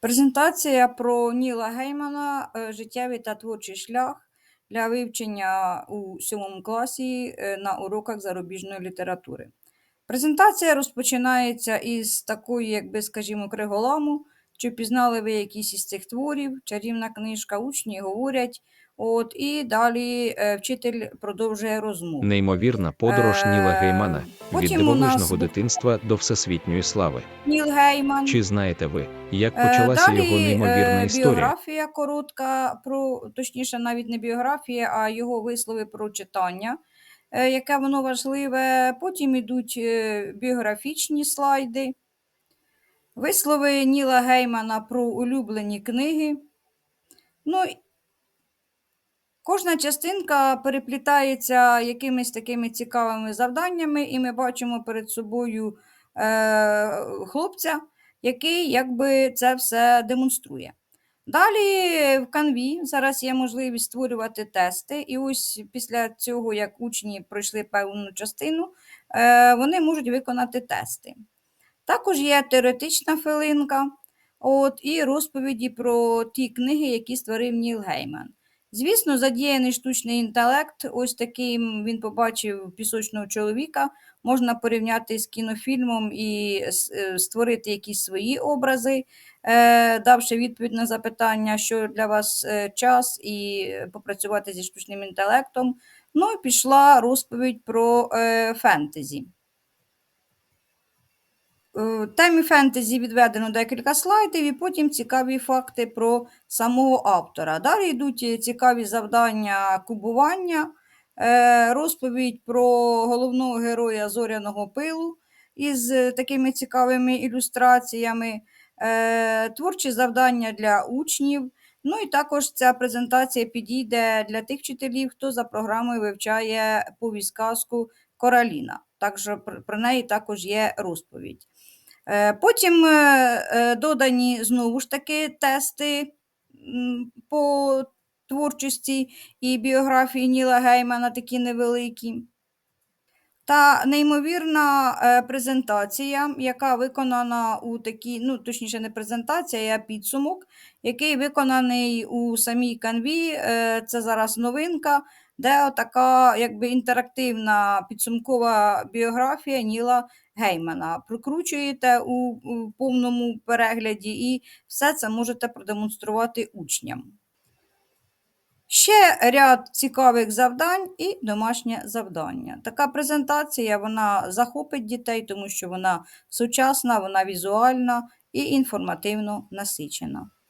Презентація про Ніла Геймана е, Життєвий та творчий шлях для вивчення у 7 класі е, на уроках зарубіжної літератури. Презентація розпочинається із такої, якби, скажімо, криголаму, чи пізнали ви якісь із цих творів, чарівна книжка, учні говорять, от, і далі е, вчитель продовжує розмову. Неймовірна подорож Е, Ніла Геймана від потім у нас дивовижного бу- дитинства до всесвітньої слави. Ніл Гейман. Чи знаєте ви, як Е, почалася Далі його неймовірна е, історія? біографія коротка, про, точніше, навіть не біографія, а його вислови про читання, е, яке воно важливе. Потім йдуть е, біографічні слайди, вислови Ніла Геймана про улюблені книги. Ну, Кожна частинка переплітається якимись такими цікавими завданнями, і ми бачимо перед собою е, хлопця, який якби це все демонструє. Далі в канві зараз є можливість створювати тести, і ось після цього, як учні пройшли певну частину, е, вони можуть виконати тести. Також є теоретична хвилинка от, і розповіді про ті книги, які створив Ніл Гейман. Звісно, задіяний штучний інтелект, ось таким він побачив пісочного чоловіка, можна порівняти з кінофільмом і е, створити якісь свої образи, е, давши відповідь на запитання, що для вас е, час, і попрацювати зі штучним інтелектом. Ну і пішла розповідь про фентезі. Темі фентезі відведено декілька слайдів, і потім цікаві факти про самого автора. Далі йдуть цікаві завдання кубування, е, розповідь про головного героя зоряного пилу із такими цікавими ілюстраціями, е, творчі завдання для учнів. Ну і також ця презентація підійде для тих вчителів, хто за програмою вивчає повість казку Кораліна. Також про- про неї також є розповідь. Е, Потім е, е, додані знову ж таки тести по творчості і біографії Ніла Геймана, такі невеликі. Та неймовірна е, презентація, яка виконана у такій, ну точніше, не презентація, а підсумок, який виконаний у самій канві. Е, Це зараз новинка, де така якби інтерактивна підсумкова біографія Ніла Геймана. Прокручуєте у, у повному перегляді і все це можете продемонструвати учням. Ще ряд цікавих завдань і домашнє завдання. Така презентація вона захопить дітей, тому що вона сучасна, вона візуальна і інформативно насичена.